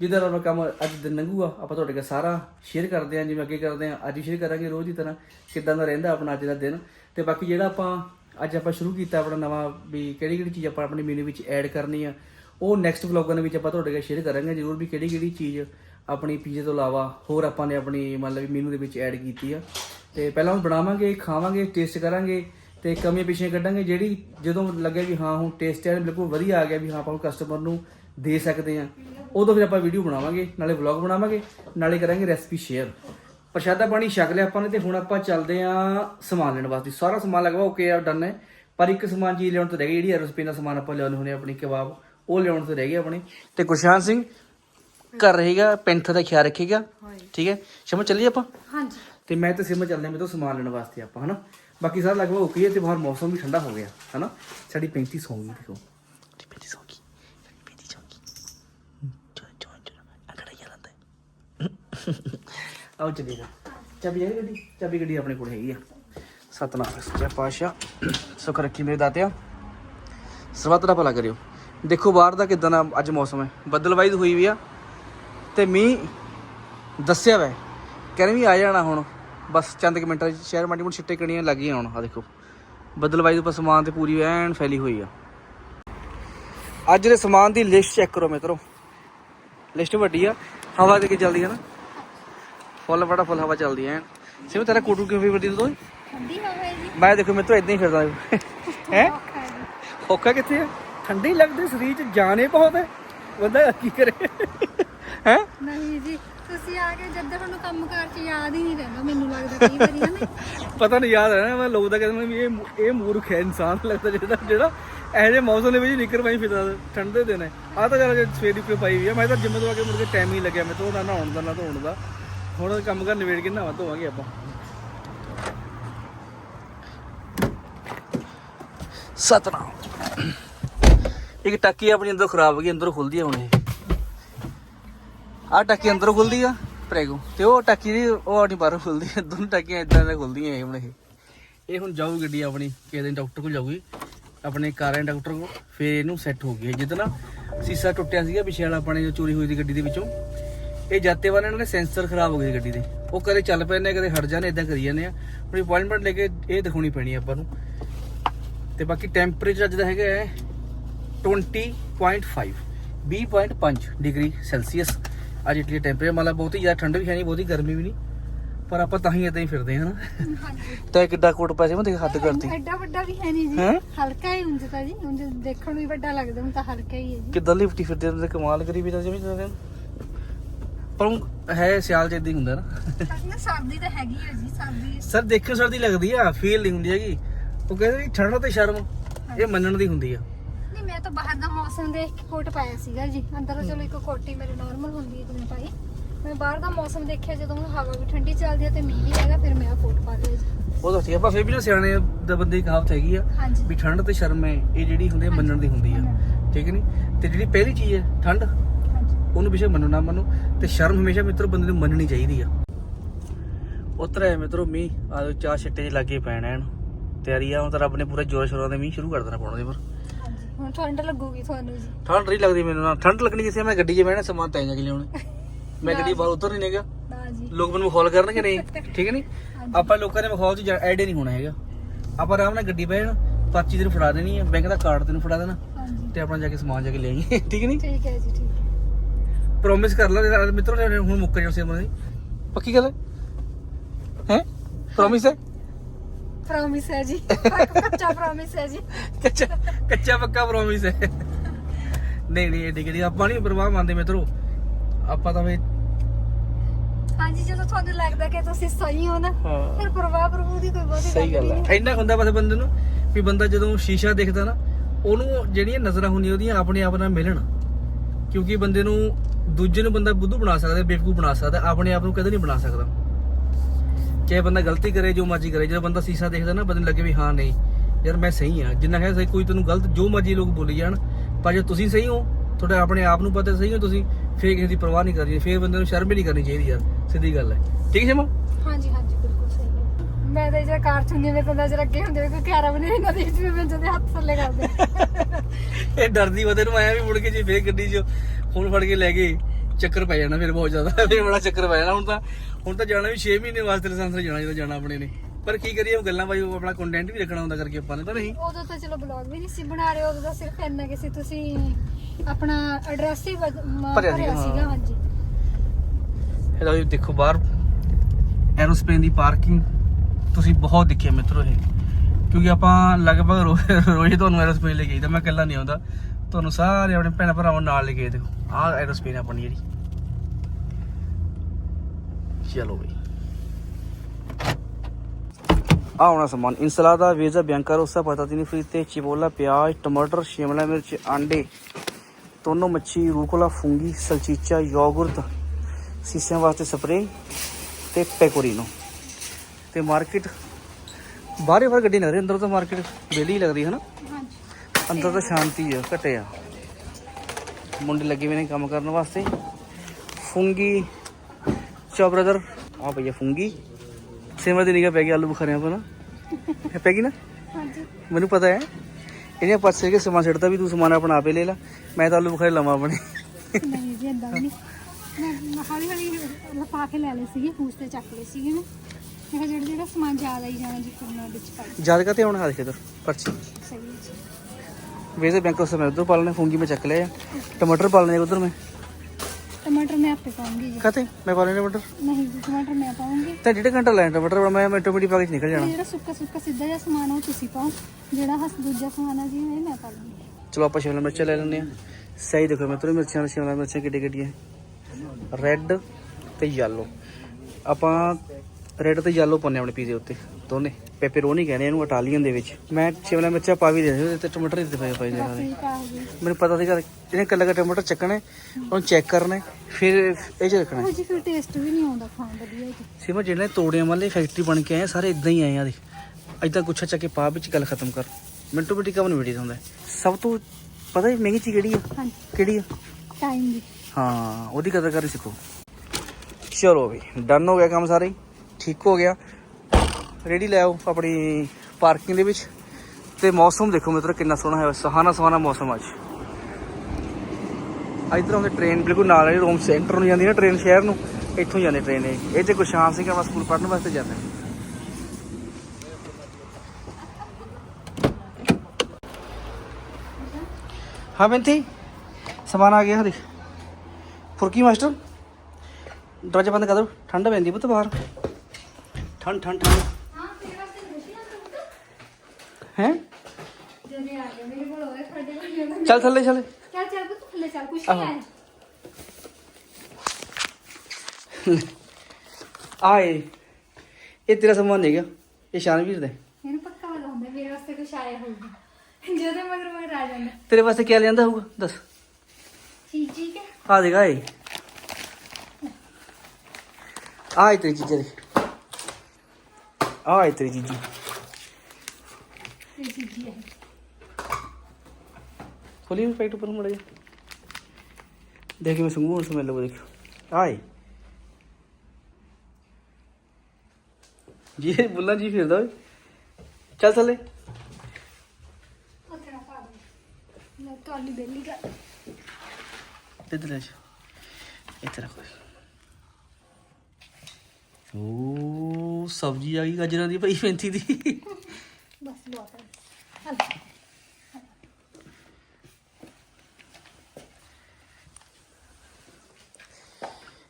ਜਿੱਦਾਂ ਆਪਣਾ ਕੰਮ ਅੱਜ ਦਿਨ ਲੰਘੂਗਾ, ਆਪਾਂ ਤੁਹਾਡੇ ਨਾਲ ਸਾਰਾ ਸ਼ੇਅਰ ਕਰਦੇ ਆ ਜਿਵੇਂ ਅੱਗੇ ਕਰਦੇ ਆ ਅੱਜ ਵੀ ਸ਼ੇਅਰ ਕਰਾਂਗੇ ਰੋਜ਼ ਦੀ ਤਰ੍ਹਾਂ। ਕਿੱਦਾਂ ਦਾ ਰਹਿੰਦਾ ਆਪਣਾ ਅੱਜ ਦਾ ਦਿਨ। ਤੇ ਬਾਕੀ ਜਿਹੜਾ ਆਪਾਂ ਅੱਜ ਆਪਾਂ ਸ਼ੁਰੂ ਕੀਤਾ ਆਪਣਾ ਨਵਾਂ ਵੀ ਕਿਹੜੀ ਕਿਹੜੀ ਚੀਜ਼ ਆਪਾਂ ਆਪਣੇ ਮੀਨੂ ਵਿੱਚ ਐਡ ਕਰਨੀ ਆ। ਉਹ ਨੈਕਸਟ ਵਲੌਗਾਂ ਦੇ ਵਿੱਚ ਆਪਾਂ ਤੁਹਾਡੇ ਨਾਲ ਸ਼ੇਅਰ ਕਰਾਂਗੇ, ਜ਼ਰੂਰ ਵੀ ਕਿਹੜੀ ਕਿਹੜੀ ਚੀਜ਼ ਆਪਣੀ ਪੀਜ਼ੇ ਤੋਂ ਇਲਾਵਾ ਹੋਰ ਆਪਾਂ ਨੇ ਆਪਣੀ ਮਤਲਬ ਵੀ ਦੇ ਵਿੱਚ ਐਡ ਕੀਤੀ ਆ। ਤੇ ਪਹਿਲਾਂ ਉਹ ਬਣਾਵਾਂਗੇ, ਖਾਵਾਂਗੇ ਟੇਸਟ ਕਰਾਂਗੇ ਤੇ ਕਮੀਆਂ ਪਿਛੇ ਕੱਢਾਂਗੇ, ਜਿਹੜੀ ਜਦੋਂ ਲੱਗਿਆ ਵੀ ਹਾਂ ਹੁਣ ਟੇਸਟ ਹੈ ਬਿਲਕੁਲ ਵਧੀਆ ਆ ਗਿਆ ਵੀ ਹਾਂ ਆਪਾਂ ਕਸਟਮਰ ਨੂੰ ਦੇ ਸਕਦੇ ਆ। ਉਦੋਂ ਫਿਰ ਆਪਾਂ ਵੀਡੀਓ ਬਣਾਵਾਂਗੇ, ਨਾਲੇ ਵਲੌਗ ਬਣਾਵਾਂਗੇ, ਨਾਲੇ ਕਰਾਂਗੇ ਰੈਸਪੀ ਸ਼ੇਅਰ ਪ੍ਰਸ਼ਾਦਾ ਪਾਣੀ ਛਕ ਲਿਆ ਆਪਾਂ ਨੇ ਤੇ ਹੁਣ ਆਪਾਂ ਚੱਲਦੇ ਆ ਸਮਾਨ ਲੈਣ ਵਾਸਤੇ। ਸਾਰਾ ਸਮਾਨ ਲਗਵਾ ਓਕੇ ਆ ਡਨ ਹੈ। ਪਰ ਇੱਕ ਸਮਾਨ ਚੀਜ਼ ਲਿਆਉਣ ਤੋਂ ਰਹਿ ਗਈ ਜਿਹੜੀ ਐਰੋਸਪੇਸ ਦਾ ਸਮਾਨ ਆਪਾਂ ਹੁੰਦੇ ਆ ਆਪਣੀ ਕਬਾਬ ਉਹ ਲਿਆਉਣ ਤੋਂ ਰਹਿ ਗਿਆ ਆਪਣੇ। ਤੇ ਗੁਰਸ਼ਾਨ ਸਿੰਘ ਘਰ ਰਹੇਗਾ ਪੈਂਥਰ ਦਾ ਖਿਆਲ ਰੱਖੇਗਾ। ਠੀਕ ਹੈ? ਸ਼ਮਾ ਚੱਲੀਏ ਆਪਾਂ? ਹਾਂਜੀ। ਤੇ ਮੈਂ ਤੇ ਸਿਮ ਚੱਲਦੇ ਮੇਰੇ ਤੋਂ ਸਮਾਨ ਲੈਣ ਵਾਸਤੇ ਆਪਾਂ ਹਨਾ? ਬਾਕੀ ਸਾਰਾ ਲਗਭਗ ਓਕੇ ਹੈ ਤੇ ਬਾਹਰ ਮੌਸਮ ਵੀ ਠੰਡਾ ਹੋ ਗਿਆ ਹਨਾ? ਸਾਡੀ 35 ਸੌ ਗਈ ਦੇਖੋ। ਸਾਡੀ 35 ਸੌ ਆਓ ਚੱਲੀਏ ਚਾਬੀ ਹੈ ਗੱਡੀ ਚਾਬੀ ਗੱਡੀ ਆਪਣੇ ਕੋਲ ਹੈਗੀ ਆ? ਸਤਨਾਮ ਸੱਚਾ ਪਾਤਸ਼ਾਹ। ਸੁਖ ਰੱਖੀ ਮੇਰੇ ਦਾਤਿਆ। ਸਰਬੱਤ ਦਾ ਭਲਾ ਕਰਿਓ। ਦੇਖੋ ਬਾਹਰ ਦਾ ਕਿਦਾਂ ਦਾ ਅੱਜ ਮੌਸਮ ਹੈ। ਬੱਦਲਵਾਈ ਹੋਈ ਵੀ ਆ ਤੇ ਮੀਂਹ ਦੱਸਿਆ ਵੈ। ਕਹਿੰਦੇ ਵੀ ਆ ਜਾਣਾ ਹੁਣ। ਬਸ ਚੰਦ ਕੁ ਮਿੰਟਾਂ 'ਚ ਸ਼ਹਿਰ ਮਾੜੀ ਮੋਟੀ ਛਿੱਟੇ ਕਣੀਆਂ ਲੱਗ ਗਈਆਂ ਹੁਣ ਆ ਦੇਖੋ। ਬੱਦਲਵਾਈ ਦੇ ਉੱਪਰ ਸਮਾਨ ਤੇ ਪੂਰੀ ਐਨ ਫੈਲੀ ਹੋਈ ਆ। ਅੱਜ ਦੇ ਸਮਾਨ ਦੀ ਲਿਸਟ ਚੈੱਕ ਕਰੋ ਮਿੱਤਰੋ। ਲਿਸਟ ਵੱਡੀ ਆ। ਹਵਾ ਦੇ ਕੇ ਚੱਲਦੀ ਹੈ ਨਾ। ਫੁੱਲ ਬੜਾ ਫੁੱਲ ਹਵਾ ਚੱਲਦੀ ਐ। ਸਿਮ ਤੇਰਾ ਕੋਟੂ ਕਿਉਂ ਵੀ ਵੱਡੀ ਤੋਂ? ਠੰਡੀ ਹਵਾ ਹੈ ਜੀ। ਮੈਂ ਦੇਖੋ ਮਿੱਤਰੋ ਇਦਾਂ ਹੀ ਫਿਰਦਾ। ਹੈ? ਔਖਾ ਹੈ ਕਿੱਥੇ ਆ ਠੰਡੀ ਲੱਗਦੀ ਸਰੀਰ 'ਚ ਹੀ ਬਹੁਤ ਹੈ ਬੰਦਾ ਕੀ ਕਰੇ? ਹੈ? ਨਹੀਂ ਜੀ ਤੁਸੀਂ ਆ ਕੇ ਜਦ ਤੁਹਾਨੂੰ ਕੰਮ ਕਾਰ ਚ ਯਾਦ ਹੀ ਨਹੀਂ ਰਹਿੰਦਾ ਮੈਨੂੰ ਲੱਗਦਾ ਕਈ ਵਾਰੀ ਹਨਾ। ਪਤਾ ਨਹੀਂ ਯਾਦ ਹੈ ਨਾ ਮੈਂ ਲੋਕ ਦਾ ਕਹਿੰਦੇ ਨੇ ਵੀ ਇਹ ਇਹ ਮੂਰਖ ਹੈ ਇਨਸਾਨ ਲੱਗਦਾ ਜਿਹੜਾ ਜਿਹੜਾ ਇਹੋ ਜਿਹੇ ਮੌਸਮ ਦੇ ਵਿੱਚ ਨਿਕਰ ਪਾਈ ਫਿਰਦਾ ਠੰਡ ਦੇ ਦਿਨ। ਹੈ ਆ ਤਾਂ ਜਰਾ ਸਵੇਰੀ ਪਾਈ ਵੀ ਆ ਮੈਂ ਤਾਂ ਜਿੰਮ ਤੋਂ ਆ ਕੇ ਮੁੜ ਕੇ ਟਾਈਮ ਹੀ ਲੱਗਿਆ ਮੈਂ ਤੋਂ ਨਾ ਨਹਾਉਣ ਦਾ ਨਾ ਧੋਣ ਦਾ। ਹੁਣ ਕੰਮ ਕਰ ਨਵੇੜ ਕੇ ਨਹਾਵਾ, ਧੋਵਾਂਗੇ ਆਪਾਂ। ਸਤਨਾਮ। ਇੱਕ ਟੱਕੀ ਆਪਣੀ ਅੰਦਰ ਖਰਾਬ ਹੋ ਗਈ, ਅੰਦਰੋਂ ਖੁੱਲਦੀ ਆ ਹੁਣ ਇਹ। ਆ ਟੱਕੀ ਅੰਦਰੋਂ ਖੁੱਲਦੀ ਆ, ਪ੍ਰੈਗੋ। ਤੇ ਉਹ ਟੱਕੀ ਦੀ, ਉਹ ਆਪਣੀ ਬਾਹਰੋਂ ਖੁੱਲਦੀ ਆ, ਦੋਨੋਂ ਟੱਕੀਆਂ ਇਦਾਂ ਦੀਆਂ ਖੁੱਲਦੀਆਂ ਇਹ ਹੁਣ ਇਹ। ਇਹ ਹੁਣ ਜਾਊ ਗੱਡੀ ਆਪਣੀ, ਕਿਸੇ ਦਿਨ ਡਾਕਟਰ ਕੋਲ ਜਾਊਗੀ। ਆਪਣੇ ਕਾਰਾਂ ਡਾਕਟਰ ਕੋਲ, ਫੇਰ ਇਹਨੂੰ ਸੈੱਟ ਹੋ ਗਈ। ਜਿੱਦਾਂ ਨਾ ਸੀਸਾ ਟੁੱਟਿਆ ਸੀਗਾ ਪਿਛੇ ਵਾਲਾ, ਆਪਣੇ ਚੋਰੀ ਹੋਈ ਦੀ ਗੱਡੀ ਦੇ ਵਿੱਚੋਂ। ਇਹ ਜਾਤੇ ਵਾਲੇ ਇਹਨਾਂ ਦੇ ਸੈਂਸਰ ਖਰਾਬ ਹੋ ਗਏ ਗੱਡੀ ਦੇ। ਉਹ ਕਦੇ ਚੱਲ ਨੇ ਕਦੇ ਹਟ ਜਾਂਦੇ ਇਦਾਂ ਕਰੀ ਜਾਂਦੇ ਆ। ਹੁਣ ਅਪਾਇੰਟਮੈਂਟ ਲੈ ਕੇ ਇਹ ਦਿਖਾਉਣੀ ਪੈਣੀ ਆਪਾਂ ਨੂੰ। ਤੇ ਬਾਕੀ ਟੈਂਪਰੇਚਰ ਅੱਜ ਦਾ ਹੈਗਾ ਹੈ 20.5 20.5 ਡਿਗਰੀ ਸੈਲਸੀਅਸ। ਅੱਜ ਇਟਲੀ ਟੈਂਪਰੇਚਰ ਮਤਲਬ ਬਹੁਤੀ ਜ਼ਿਆਦਾ ਠੰਡ ਵੀ ਹੈ ਨਹੀਂ ਬਹੁਤੀ ਗਰਮੀ ਵੀ ਨਹੀਂ। ਪਰ ਆਪਾਂ ਤਾਂ ਹੀ ਇਦਾਂ ਹੀ ਫਿਰਦੇ ਹਾਂ ਨਾ। ਹਾਂਜੀ। ਤਾਂ ਕਿੱਡਾ ਕੋਟ ਪੈਸੇ ਮੈਂ ਦੇਖ ਹੱਦ ਕਰਤੀ। ਐਡਾ ਵੱਡਾ ਵੀ ਹੈ ਨਹੀਂ ਜੀ। ਹੈਂ? ਹਲਕਾ ਹੀ ਉਂਝ ਤਾਂ ਜੀ ਉਂਝ ਦੇਖਣ ਨੂੰ ਹੀ ਵੱਡਾ ਲੱਗਦਾ ਹੁਣ ਤਾਂ ਹਲਕਾ ਹੀ ਹੈ ਜੀ। ਕਿੱਦਾਂ ਲਿਫਟੀ ਫਿਰਦੇ ਹੁੰਦੇ ਕਮਾਲ ਕਰੀ ਵੀ ਤਾਂ ਜਿਵੇਂ ਜਾਂਦੇ ਪਰ ਹੈ ਸਿਆਲ ਚ ਇਦਾਂ ਹੀ ਹੁੰਦਾ ਨਾ। ਸਰਦੀ ਤਾਂ ਹੈਗੀ ਹੈ ਜੀ ਸਰਦੀ। ਸਰ ਦੇਖਣ ਸਰਦੀ ਲੱਗਦੀ ਆ ਫੀਲ ਨਹੀਂ ਹੁੰਦੀ ਹੈਗੀ। ਉਹ ਕਹਿੰਦੇ ਵੀ ਠੰਡ ਤੇ ਸ਼ਰਮ ਇਹ ਮੰਨਣ ਦੀ ਹੁੰਦੀ ਆ। ਨਹੀਂ ਮੈਂ ਤਾਂ ਬਾਹਰ ਦਾ ਮੌਸਮ ਦੇਖ ਕੇ ਕੋਟ ਪਾਇਆ ਸੀਗਾ ਜੀ। ਅੰਦਰੋਂ ਚਲੋ ਇੱਕ ਕੋਟੀ ਮੇਰੇ ਨਾਰਮਲ ਹੁੰਦੀ ਹੈ ਜਿਵੇਂ ਪਾਈ ਮੈਂ ਬਾਹਰ ਦਾ ਮੌਸਮ ਦੇਖਿਆ ਜਦੋਂ ਹੁਣ ਹਵਾ ਵੀ ਠੰਡੀ ਚੱਲਦੀ ਹੈ ਤੇ ਮੀਂਹ ਵੀ ਹੈਗਾ ਫਿਰ ਮੈਂ ਆ ਕੋਟ ਪਾ ਲਿਆ ਜੀ। ਉਹ ਤਾਂ ਠੀਕ ਆ ਪਰ ਫਿਰ ਵੀ ਨਾ ਸਿਆਣੇ ਦਾ ਬੰਦੇ ਦੀ ਕਹਾਵਤ ਹੈਗੀ ਆ ਹਾਂਜੀ। ਵੀ ਠੰਡ ਤੇ ਸ਼ਰਮ ਹੈ ਇਹ ਜਿਹੜੀ ਹੁੰਦੀ ਆ ਮੰਨਣ ਦੀ ਹੁੰਦੀ ਆ। ਠੀਕ ਨਹੀਂ ਤੇ ਜਿਹੜੀ ਪਹਿਲੀ ਚੀਜ਼ ਹੈ ਠੰਡ। ਉਹਨੂੰ ਬੇਸ਼ੱਕ ਮੰਨੋ ਨਾ ਮੰਨੋ ਤੇ ਸ਼ਰਮ ਹਮੇਸ਼ਾ ਮਿੱਤਰੋ ਬੰਦੇ ਨੂੰ ਮੰਨਣੀ ਚਾਹੀਦੀ ਆ। ਉਤਰ ਹੈ ਮਿੱਤਰੋ ਮੀਂਹ ਆ ਚਾਹ ਛਿੱਟੇ ਜਿਹੇ ਲੱਗੇ ਪੈਣਾ ਐਨ। ਤਿਆਰੀ ਆ ਹੁਣ ਤਾਂ ਰੱਬ ਨੇ ਪੂਰਾ ਜ਼ੋਰ ਸ਼ੋਰਾਂ ਦੇ ਮੀਂਹ ਸ਼ੁਰੂ ਕਰ ਦੇਣਾ ਪਾਉਣ ਦੇ ਪਰ ਹਾਂਜੀ ਹੁਣ ਠੰਡ ਲੱਗੂਗੀ ਤੁਹਾਨੂੰ ਜੀ। ਠੰਡ ਨਹੀਂ ਲੱਗਦੀ ਮੈਨੂੰ ਨਾ ਠੰਡ ਲੱਗਣੀ ਜਿੱਥੇ ਮੈਂ ਗੱਡੀ 'ਚ ਬਹਿਣਾ ਸਮਾਨ ਤੈਂ ਜਾ ਕੇ ਲਿਆਉਣਾ। ਮੈਂ ਗੱਡੀ ਬਾਹਰ ਉਤਰ ਨਹੀਂ ਨੇਗਾ ਜੀ। ਲੋਕ ਮੈਨੂੰ ਮਖੌਲ ਕਰਨਗੇ ਨਹੀਂ ਠੀਕ ਹੈ ਨਹੀਂ। ਆਪਾਂ ਲੋਕਾਂ ਦੇ ਮਖੌਲ 'ਚ ਐਡ ਨਹੀਂ ਹੋਣਾ ਹੈਗਾ। ਆਪਾਂ ਆਰਾਮ ਨਾਲ ਗੱਡੀ ਬਹਿ ਜਾਣਾ ਪਰਚੀ ਤੈਨੂੰ ਫੜਾ ਦੇਣੀ ਹੈ ਬੈਂਕ ਦਾ ਕਾਰਡ ਤੈਨੂੰ ਫੜਾ ਦੇਣਾ ਤੇ ਆਪਣਾ ਜਾ ਕੇ ਸਮਾਨ ਜਾ ਕੇ ਲੈ ਆਈਏ ਠੀਕ ਨਹੀਂ ਠੀਕ ਹੈ ਜੀ ਠੀਕ ਪ੍ਰੋਮਿਸ ਕਰ ਲੈ ਯਾਰ ਮਿੱਤਰੋ ਨੇ ਹੁਣ ਮੁੱਕ ਜਾਓ ਸਿਮਰਨ ਦੀ। ਪੱਕੀ ਗੱਲ ਹੈ? ਹੈ? ਪ੍ਰੋਮਿਸ ਹੈ? ਪ੍ਰੋਮਿਸ ਹੈ ਜੀ। ਕੱਚਾ ਪ੍ਰੋਮਿਸ ਹੈ ਜੀ। ਕੱਚਾ ਕੱਚਾ ਪੱਕਾ ਪ੍ਰੋਮਿਸ ਹੈ। ਨਹੀਂ ਨਹੀਂ ਠੀਕ ਆਪਾਂ ਨਹੀਂ ਪਰਵਾਹ ਮੰਨਦੇ ਮਿੱਤਰੋ। ਆਪਾਂ ਤਾਂ ਫੇ ਹਾਂਜੀ ਜਦੋਂ ਤੁਹਾਨੂੰ ਲੱਗਦਾ ਕਿ ਤੁਸੀਂ ਸਹੀ ਹੋ ਨਾ ਹਾਂ। ਫਿਰ ਪ੍ਰਵਾਹ ਪ੍ਰਭੂ ਦੀ ਕੋਈ ਬਹੁਤੀ ਸਹੀ ਗੱਲ ਨਹੀਂ ਹੈ। ਇੰਨਾ ਹੁੰਦਾ ਬਸ ਬੰਦੇ ਨੂੰ ਵੀ ਬੰਦਾ ਜਦੋਂ ਸ਼ੀਸ਼ਾ ਦੇਖਦਾ ਨਾ ਉਹਨੂੰ ਜਿਹੜੀਆਂ ਨਜ਼ਰਾਂ ਹੁੰਦੀਆਂ ਉਹਦੀਆਂ ਆਪਣੇ ਆਪ ਨਾਲ ਮਿਲਣ। ਕਿਉਂਕਿ ਬੰਦੇ ਨੂੰ ਦੂਜੇ ਨੂੰ ਬੰਦਾ ਬੁੱਧੂ ਬਣਾ ਸਕਦਾ ਬੇਵਕੂਫ ਬਣਾ ਸਕਦਾ ਆਪਣੇ ਆਪ ਨੂੰ ਕਦੇ ਨਹੀਂ ਬਣਾ ਸਕਦਾ। ਚਾਹੇ ਬੰਦਾ ਗਲਤੀ ਕਰੇ ਜੋ ਮਰਜ਼ੀ ਕਰੇ ਜਦੋਂ ਬੰਦਾ ਸ਼ੀਸ਼ਾ ਦੇਖਦਾ ਨਾ ਬੰਦੇ ਲੱਗੇ ਵੀ ਹਾਂ ਨਹੀਂ। ਯਾਰ ਮੈਂ ਸਹੀ ਹਾਂ। ਜਿੰਨਾ ਹੈ ਸਹੀ ਕੋਈ ਤੈਨੂੰ ਗਲਤ ਜੋ ਮਰਜ਼ੀ ਲੋਕ ਬੋਲੀ ਜਾਣ ਪਰ ਜੇ ਤੁਸੀਂ ਸਹੀ ਹੋ ਤੁਹਾਡੇ ਆਪਣੇ ਆਪ ਨੂੰ ਪਤਾ ਸਹੀ ਹੋ ਤੁਸੀਂ ਫੇਰ ਕਿਸੇ ਦੀ ਪਰਵਾਹ ਨਹੀਂ ਕਰਨੀ ਫੇਰ ਬੰਦੇ ਨੂੰ ਸ਼ਰਮ ਹੀ ਨਹੀਂ ਕਰਨੀ ਚਾਹੀਦੀ ਯਾਰ ਸਿੱਧੀ ਗੱਲ ਹੈ। ਠੀਕ ਹੈ ਸ਼ਮਾ? ਹਾਂਜੀ ਹਾਂਜੀ ਬਿਲਕੁਲ ਸਹੀ ਹੈ। ਮੈਂ ਤਾਂ ਜਿਹੜਾ ਕਾਰ ਚੁੰਨੀ ਮੇਰੇ ਤੋਂ ਨਜ਼ਰ ਅੱਗੇ ਹੁੰਦੇ ਕੋਈ ਕੈਰਾ ਬਣੇ ਨਹੀਂ ਨਦੀ ਵਿੱਚ ਮੈਂ ਜਦੇ ਹੱਥ ਥੱਲੇ ਕਰਦੇ ਇਹ ਡਰਦੀ ਵਦੇ ਨੂੰ ਆਇਆ ਵੀ ਮੁੜ ਕੇ ਜੇ ਫੇਰ ਗੱਡੀ 'ਚ ਹੁਣ ਫੜ ਕੇ ਲੈ ਗਏ ਚੱਕਰ ਪੈ ਜਾਣਾ ਫਿਰ ਬਹੁਤ ਜ਼ਿਆਦਾ। ਫੇਰ ਬੜਾ ਚੱਕਰ ਪੈ ਜਾਣਾ ਹੁਣ ਤਾਂ। ਹੁਣ ਤਾਂ ਜਾਣਾ ਵੀ 6 ਮਹੀਨੇ ਵਾਸਤੇ ਲਾਇਸੈਂਸ ਤੇ ਜਾਣਾ ਜਦੋਂ ਜਾਣਾ ਆਪਣੇ ਨੇ। ਪਰ ਕੀ ਕਰੀਏ ਉਹ ਗੱਲਾਂ ਬਾਈ ਉਹ ਆਪਣਾ ਕੰਟੈਂਟ ਵੀ ਰੱਖਣਾ ਹੁੰਦਾ ਕਰਕੇ ਆਪਾਂ ਨੇ ਤਾਂ ਨਹੀਂ। ਉਦੋਂ ਤਾਂ ਚਲੋ ਬਲੌਗ ਵੀ ਨਹੀਂ ਸੀ ਬਣਾ ਰਹੇ ਉਦੋਂ ਤਾਂ ਸਿਰਫ ਇੰਨਾ ਕਿ ਸੀ ਤੁਸੀਂ ਆਪਣਾ ਐਡਰੈਸ ਹੀ ਭਰਿਆ ਸੀਗਾ। ਹਾਂਜੀ। ਲਓ ਜੀ ਦੇਖੋ ਬਾਹਰ ਐਰੋਸਪੇਸ ਦੀ ਪਾਰਕਿੰਗ ਤੁਸੀਂ ਬਹੁਤ ਦੇਖਿਆ ਮਿੱਤਰੋ ਇਹ। ਕਿਉਂਕਿ ਆਪਾਂ ਲਗਭਗ ਰੋਜ਼ ਤੁਹਾਨੂੰ ਐਰੋਸਪੇਸ ਲੈ ਕੇ ਜਾਈਦਾ ਮੈਂ ਇਕੱਲਾ ਨਹੀਂ ਆਉਂਦਾ। ਤੁਹਾਨੂੰ ਸਾਰੇ ਆਪਣੇ ਭੈਣ ਭਰਾਵਾਂ ਨਾਲ ਲੈ ਕੇ ਦੇਖੋ। ਆਹ ਐਰੋਸਪੇਸ ਆਪਣੀ ਜਿਹੜੀ। ਚਲੋ ਬਈ। ਆ ਹੋਣਾ ਸਮਾਨ। ਇਨਸਲਾਦਾ ਵੇਜ਼ਾ ਬਿਆੰਕਾ ਰੋਸਾ ਪਤਾਤੀਨੀ ਫਰੀਤੇ ਚਿਬੋਲਾ, ਪਿਆਜ਼, ਟਮਾਟਰ, ਸ਼ਿਮਲਾ ਮਿਰਚ, ਆਂਡੇ, ਦੋਨੋਂ ਮੱਛੀ, ਰੂਕੋਲਾ, ਫੁੰਗੀ, ਸਲਚੀਚਾ ਯੋਗੁਰਟ ਸੀਸਿਆਂ ਵਾਸਤੇ ਸਪਰੇ ਤੇ ਪੈਕੋਰੀਨੋ। ਤੇ ਮਾਰਕੀਟ, ਬਾਹਰੇ ਬਾਹਰ ਗੱਡੀ ਲੱਗ ਰਹੀ, ਅੰਦਰੋਂ ਤਾਂ ਮਾਰਕੀਟ ਬੇਲੀ ਲੱਗਦੀ ਹੈ ਨਾ? ਹਾਂਜੀ। ਅੰਦਰ ਤਾਂ ਸ਼ਾਂਤੀ ਆ ਘਟੇ ਆ। ਮੁੰਡੇ ਲੱਗੇ ਹੋਏ ਨੇ ਕੰਮ ਕਰਨ ਵਾਸਤੇ। ਫੁੰਗੀ ਚਾ ਬ੍ਰਦਰ ਆ ਭਈਆ ਫੁੰਗੀ। ਸਿਮਰ ਦੀ ਨਿਗਾਹ ਪੈ ਗਈ ਆਲੂ ਬੁਖਾਰਿਆਂ ਪਰ ਨਾ। ਇਹ ਪੈ ਗਈ ਨਾ? ਹਾਂਜੀ। ਮੈਨੂੰ ਪਤਾ ਹੈ। ਇਹਨੇ ਪਾਸੇ ਕੇ ਸਮਾਨ ਛੱਡਦਾ ਵੀ ਤੂੰ ਸਮਾਨ ਆਪਣਾ ਆਪੇ ਲੈ ਲੈ। ਮੈਂ ਤਾਂ ਆਲੂ ਬੁਖਾਰੇ ਲਵਾਂ ਆਪਣੇ। ਨਹੀਂ ਜੀ ਏਦਾਂ ਵੀ ਨਹੀਂ। ਮੈਂ ਹੌਲੀ ਹੌਲੀ ਲਫਾ ਕੇ ਲੈ ਲਏ ਸੀਗੇ ਪੂਛ ਤੇ ਚੱਕ ਲਏ ਸੀਗੇ ਮੈਂ ਮੈਂ ਕਿਹਾ ਜਿਹੜਾ ਜਿਹੜਾ ਸਮਾਨ ਜ਼ਿਆਦਾ ਹੀ ਜਾਣਾ ਜੀ ਮੈਂ ਵਿੱਚ ਪਾਈ ਯਾਦ ਕਰਤੇ ਹੁਣ ਹਾਲ ਇਧਰ ਪਰਚੀ। ਸਹੀ ਹੈ ਜੀ। ਵੈਸੇ ਬੈਂਕ ਉਸ ਮੈਂ ਉਧਰ ਪਾ ਲੈਣੇ ਫੂੰਗੀ ਮੈਂ ਚੱਕ ਲਿਆ ਆ। ਟਮਾਟਰ ਪਾ ਲੈਣੇ ਉਧਰ ਮੈਂ। ਟਮਾਟਰ ਮੈਂ ਆਪੇ ਪਾਉਂਗੀ ਜੀ। ਕਾਤੇ ਮੈਂ ਪਾ ਲੈਣੇ ਟਮਾਟਰ? ਨਹੀਂ ਜੀ ਟਮਾਟਰ ਮੈਂ ਪਾਉਂਗੀ। ਤਾਂ ਡੇਢ ਘੰਟਾ ਲੈਣਾ ਟਮਾਟਰ ਮੈਂ ਮਿੰਟੋ ਮਿੰਟੀ ਪਾ ਕੇ ਨਿਕਲ ਜਾਣਾ। ਜਿਹੜਾ ਸੁੱਕਾ ਸੁੱਕਾ ਸਿੱਧਾ ਜਿਹਾ ਸਮਾਨ ਆ ਉਹ ਤੁਸੀਂ ਪਾਓ। ਜਿਹੜਾ ਹਸ ਦੂਜਾ ਸਮਾਨ ਆ ਜੀ ਇਹ ਮੈਂ ਪਾ ਲੂੰਗੀ। ਚਲੋ ਆਪਾਂ ਸ਼ਿਮਲਾ ਮਿਰਚਾਂ ਲੈ ਲੈਂਦੇ ਆ ਸਹੀ ਦੇਖੋ ਮਿੱਤਰੋ ਮਿਰਚਾਂ ਸ਼ਿਮਲਾ ਮਿਰਚਾਂ ਕਿੱਡੇ ਕਿੱਡੀਆਂ। ਰੈੱਡ ਤੇ ਯੈਲੋ ਆਪਾਂ ਰੈੱਡ ਤੇ ਯੈਲੋ ਪਾਉਂਦੇ ਆਪਣੇ ਪੀਜ਼ੇ ਉੱਤੇ। ਦੋਨੇ। ਪੈਪਰੋਨੀ ਕਹਿੰਦੇ ਇਹਨੂੰ ਇਟਾਲੀਅਨ ਦੇ ਵਿੱਚ। ਮੈਂ ਸ਼ਿਮਲਾ ਮਿਰਚਾਂ ਪਾ ਵੀ ਦੇ ਦਿੱਤੇ ਤੇ ਟਮਾਟਰ ਦਿੱਤੇ ਪਏ ਪਏ ਮੈਨੂੰ ਪਤਾ ਸੀਗਾ ਇਹਨੇ ਕੱਲਾ ਕੱਲਾ ਟਮਾਟਰ ਚੱਕਣੇ ਉਹਨੂੰ ਚੈੱਕ ਕਰਨੇ ਫਿਰ ਇਹ ਚ ਰੱਖਣਾ। ਉਹ ਜੀ ਫਿਰ ਟੇਸਟ ਵੀ ਨਹੀਂ ਆਉਂਦਾ ਖਾਣ ਵਧੀਆ ਜੀ। ਸਿਮਾ ਜਿਹੜੇ ਤੋੜਿਆਂ ਵਾਲੇ ਫੈਕਟਰੀ ਬਣ ਕੇ ਆਏ ਸਾਰੇ ਇਦਾਂ ਹੀ ਆਏ ਆ ਦੇ ਇਦਾਂ ਗੁੱਛਾ ਚੱਕ ਕੇ ਪਾ ਵਿੱਚ ਗੱਲ ਖਤਮ ਕਰ। ਮਿੰਟੋ ਮਿੰਟੀ ਕਵਨ ਵੀਡੀਓ ਹੁੰਦਾ ਹੈ। ਸਭ ਤੋਂ ਪਤਾ ਹੀ ਮਹਿੰਗੀ ਚੀਜ਼ ਕਿਹੜੀ ਆ? ਹਾਂਜੀ। ਕਿਹੜੀ ਆ? ਟਾਈਮ ਦੀ। ਹਾਂ ਉਹਦੀ ਕਦਰ ਕਰਨੀ ਸਿੱਖੋ ਚਲੋ ਵੀ ਡਨ ਹੋ ਗਿਆ ਕੰਮ ਸਾਰੇ। ਹੀ, ਠੀਕ ਹੋ ਗਿਆ। ਰੈਡੀ ਲੈ ਆਓ ਆਪਣੀ ਪਾਰਕਿੰਗ ਦੇ ਵਿੱਚ। ਤੇ ਮੌਸਮ ਦੇਖੋ ਮਿੱਤਰੋ ਕਿੰਨਾ ਸੋਹਣਾ ਹੈ ਸੁਹਾਣਾ ਸੁਹਾਣਾ ਮੌਸਮ ਅੱਜ। ਇਧਰ ਆਉਂਦੇ ਟ੍ਰੇਨ ਬਿਲਕੁਲ ਨਾਲ ਹੈ ਰੋਮ ਸੈਂਟਰ ਨੂੰ ਜਾਂਦੀ ਨਾ ਟ੍ਰੇਨ ਸ਼ਹਿਰ ਨੂੰ, ਇੱਥੋਂ ਜਾਂਦੀ ਟ੍ਰੇਨ ਇਹ। ਇਹ ਤੇ ਗੁਰਸ਼ਾਨ ਸਿੰਘ ਆਪਾਂ ਸਕੂਲ ਪੜ੍ਹਨ ਵਾਸਤੇ ਜਾਂਦੇ ਹਾਂ। ਹਾਂ ਸਮਾਨ ਆ ਗਿਆ ਦੇਖ ਫੁਰਕੀ ਮਾਸਟਰ, ਦਰਵਾਜ਼ਾ ਬੰਦ ਕਰ ਦੋ ਠੰਡ ਪੈਂਦੀ ਪੁੱਤ ਬਾਹਰ। ਠੰਡ ਠੰਡ ਠੰਡ ਹਾਂ ਤੇਰੇ ਵਾਸਤੇ ਖੁਸ਼ੀ ਨਾ ਹੈ? ਜਦੇ ਆ ਗਏ ਮੇਰੇ ਕੋਲ ਹੋਏ ਸਾਡੇ ਕੋਲ ਨਹੀਂ। ਹੁੰਦਾ ਚੱਲ ਥੱਲੇ ਚੱਲ। ਚੱਲ ਚੱਲ ਪੁੱਤ ਥੱਲੇ ਚੱਲ ਕੁਛ। ਨਹੀਂ ਆਇਆ। ਆਏ। ਇਹ ਤੇਰਾ ਸਮਾਨ ਨਹੀਂ ਗਿਆ ਇਹ ਸ਼ਾਨਵੀਰ ਦਾ ਹੈ। ਮੈਨੂੰ ਪੱਕਾ ਵਾਲਾ ਹੁੰਦਾ ਮੇਰੇ ਵਾਸਤੇ ਕੁਛ ਆਇਆ ਹੋਊਗਾ। ਜਦੋਂ ਮਗਰ ਮਗਰ ਆ ਜਾਂਦਾ। ਤੇਰੇ ਵਾਸਤੇ ਕੀ ਲਿਆਂਦਾ ਹੋਊਗਾ? ਦੱਸ। ਠੀਕ ਠੀਕ ਹੈ? ਆ ਦੇਗਾ ਇਹ ਆਏ ਤੇਰੀ ਚੀਜ਼ਾਂ ਦੇ ਆਏ ਤੇਰੀ ਚੀਜ਼ਾਂ। ਇਹ ਚੀਜ਼ ਹੈ ਖੋਲੀ ਮੈਂ ਪੈਕਟ ਉੱਪਰ ਮੜ ਜਾ ਦੇਖ ਮੈਂ ਸੰਗੂ ਸਮਝ ਲਓ ਦੇਖ। ਆਏ। ਜੀ ਬੁੱਲਾ ਜੀ ਫਿਰਦਾ ਓਏ। ਚੱਲ ਥੱਲੇ। ਉੱਥੇ ਨਾ ਪਾ ਦੇ। ਮੈਂ ਤੁਹਾਡੀ ਬੇਲੀ ਕਰ ਇੱਧਰ ਆ ਜਾ। ਇੱਥੇ ਰੱਖੋ ਓ ਸਬਜ਼ੀ ਆ ਗਈ ਗਾਜਰਾਂ ਦੀ ਭਾਈ ਪੈਂਤੀ ਦੀ। ਬਸ ਬਹੁਤ ਹੈ ਹਲ